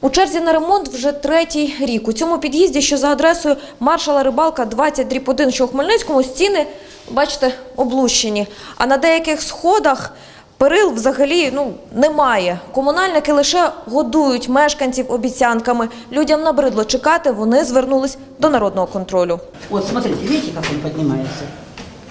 У черзі на ремонт вже третій рік. У цьому під'їзді, що за адресою маршала Рибалка 20 дріб 1, що у Хмельницькому, стіни, бачите, облущені. А на деяких сходах перил взагалі ну, немає. Комунальники лише годують мешканців обіцянками. Людям набридло чекати, вони звернулись до народного контролю. Вот, смотрите, видите, как он поднимается?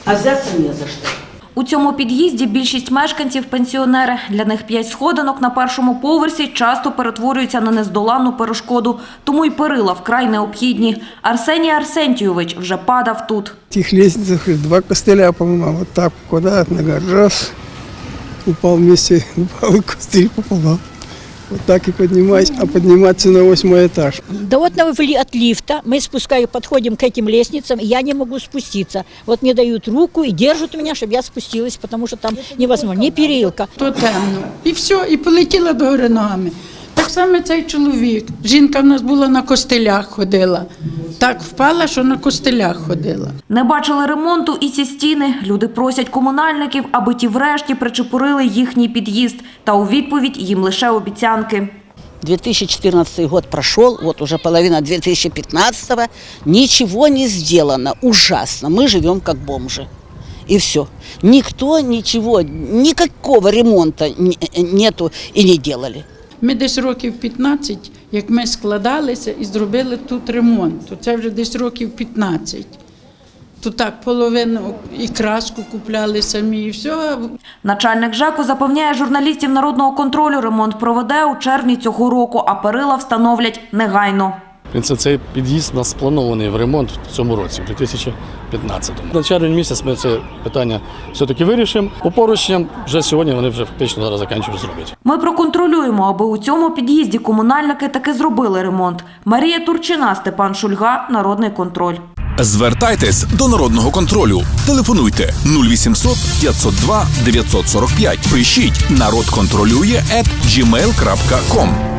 А взяться не за что. У цьому під'їзді більшість мешканців – пенсіонери. Для них п'ять сходинок на першому поверсі часто перетворюються на нездоланну перешкоду. Тому й перила вкрай необхідні. Арсеній Арсентійович вже падав тут. этих лестницах два костыля, по-моему, вот так куда нога раз, упал вместе, упал и костыль пополам. Вот так и поднимаюсь, а подниматься на восьмой этаж. Да вот на, вли- от лифта мы спускаю, подходим к этим лестницам, и я не могу спуститься. Вот мне дают руку и держат меня, чтобы я спустилась, потому что там невозможно. Не перилка. то темно. І все, і полетіла до гори ногами. Так само цей чоловік. Жінка в нас була на костелях ходила. Так впала, що на костелях ходила. Не бачили ремонту і ці стіни. Люди просять комунальників, аби ті врешті причепурили їхній під'їзд. Та у відповідь їм лише обіцянки. 2014 год прошел, вот уже половина 2015 ничего не сделано, ужасно. Мы живем как бомжи. И все. Никто ничего, никакого ремонта нету и не делали. Ми десь років 15, як ми складалися і зробили тут ремонт. То це вже десь років 15. То так половину і краску купляли самі, і все. Начальник ЖЕКу запевняє журналістів народного контролю, ремонт проведе у червні цього року, а перила встановлять негайно. Це цей під'їзд у нас спланований в ремонт в цьому році, в 2015-му. На червень місяць ми це питання все-таки вирішимо. По поручням вже сьогодні вони вже фактично зараз закінчують зробити. Ми проконтролюємо, аби у цьому під'їзді комунальники таки зробили ремонт. Марія Турчина, Степан Шульга, Народний контроль. Звертайтесь до народного контролю. Телефонуйте 0800 502 945. Пишіть народ контролює at gmail.com.